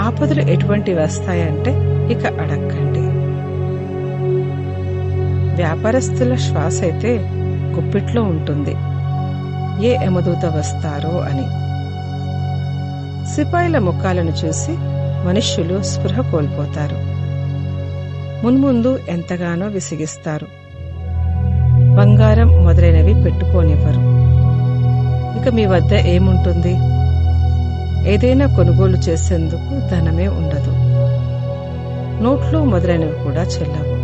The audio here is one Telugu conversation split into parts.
ఆపదలు ఎటువంటి వస్తాయంటే ఇక అడక్కండి. వ్యాపారస్తుల శ్వాస అయితే గుప్పిట్లో ఉంటుంది. ఏ యమదూత వస్తారో అని. సిపాయిల ముఖాలను చూసి మనుష్యులు స్పృహ కోల్పోతారు. మున్ముందు ఎంతగానో విసిగిస్తారు. బంగారం మొదలైనవి పెట్టుకోనివ్వరు. ఇక మీ వద్ద ఏముంటుంది? ఏదైనా కొనుగోలు చేసేందుకు ధనమే ఉండదు. నోట్లు మొదలైనవి కూడా చెల్లవు.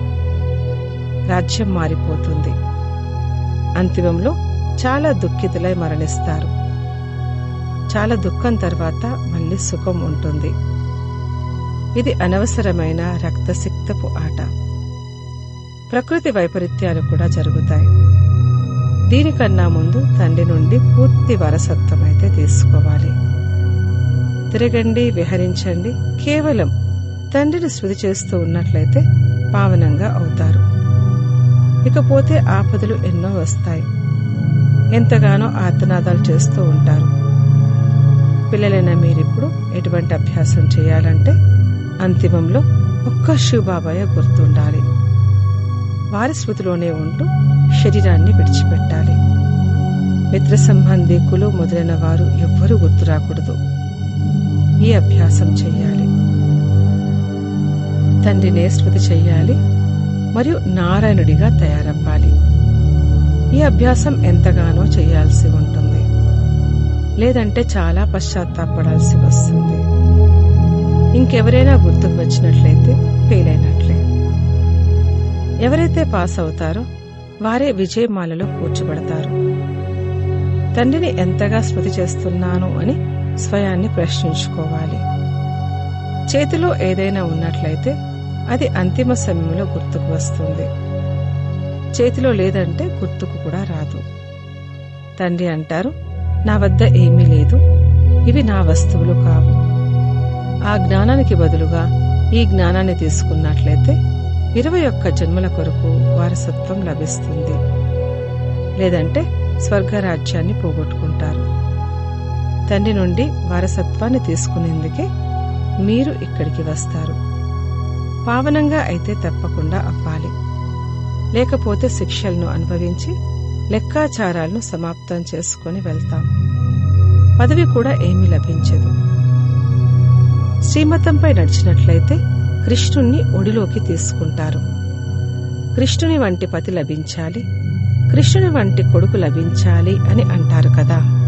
రాజ్యం మారిపోతుంది. అంతిమంలో చాలా దుఃఖితులై మరణిస్తారు. చాలా దుఃఖం తర్వాత మళ్ళీ సుఖం ఉంటుంది. ఇది అనవసరమైన రక్తసిక్తపు ఆట. ప్రకృతి వైపరీత్యాలు కూడా జరుగుతాయి. దీనికన్నా ముందు తండ్రి నుండి పూర్తి వారసత్వం అయితే తీసుకోవాలి. తిరగండి విహరించండి. కేవలం తండ్రిని స్మృతి చేస్తూ ఉన్నట్లయితే పావనంగా అవుతారు. ఇకపోతే ఆపదలు ఎన్నో వస్తాయి. ఎంతగానో ఆర్తనాదాలు చేస్తూ ఉంటారు. పిల్లలైన మీరిప్పుడు ఎటువంటి అభ్యాసం చేయాలంటే అంతిమంలో ఒక్క శివబాబాయ గుర్తుండాలి. వారి స్మృతిలోనే ఉంటూ శరీరాన్ని విడిచిపెట్టాలి. మిత్ర సంబంధికులు మొదలైన వారు ఎవ్వరూ గుర్తు రాకూడదు ఈ అభ్యాసం చెయ్యాలి తండ్రినే స్మృతి చెయ్యాలి మరియు నారాయణుడిగా తయారవ్వాలి. ఈ అభ్యాసం ఎంతగానో చేయాల్సి ఉంటుంది. లేదంటే చాలా పశ్చాత్తాపడాల్సి వస్తుంది. ఇంకెవరైనా గుర్తుకు వచ్చినట్లయితే ఫెయిల్ అయినట్లే ఎవరైతే పాస్ అవుతారో వారే విజయమాలలో కూర్చోబడతారు. తండ్రిని ఎంతగా స్మృతి చేస్తున్నాను అని స్వయాన్ని ప్రశ్నించుకోవాలి. చేతిలో ఏదైనా ఉన్నట్లయితే అది అంతిమ సమయంలో గుర్తుకు వస్తుంది. చేతిలో లేదంటే గుర్తుకు కూడా రాదు. తండ్రి అంటారు నా వద్ద ఏమీ లేదు ఇవి నా వస్తువులు కావు. ఆ జ్ఞానానికి బదులుగా ఈ జ్ఞానాన్ని తీసుకున్నట్లయితే ఇరవై ఒక్క జన్మల కొరకు వారసత్వం లభిస్తుంది. లేదంటే స్వర్గరాజ్యాన్ని పోగొట్టుకుంటారు. తండ్రి నుండి వారసత్వాన్ని తీసుకునేందుకే మీరు ఇక్కడికి వస్తారు. పావనంగా అయితే తప్పకుండా అవ్వాలి లేకపోతే శిక్షలను అనుభవించి లెక్కాచారాలను సమాప్తం చేసుకుని వెళ్తాం. పదవి కూడా ఏమీ లభించదు. శ్రీమతంపై నడిచినట్లయితే కృష్ణుణ్ణి ఒడిలోకి తీసుకుంటారు. కృష్ణుని వంటి పతి లభించాలి. కృష్ణుని వంటి కొడుకు లభించాలి అని అంటారు కదా.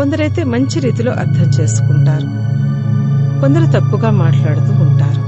కొందరైతే మంచి రీతిలో అర్థం చేసుకుంటారు. కొందరు తప్పుగా మాట్లాడుతూ ఉంటారు.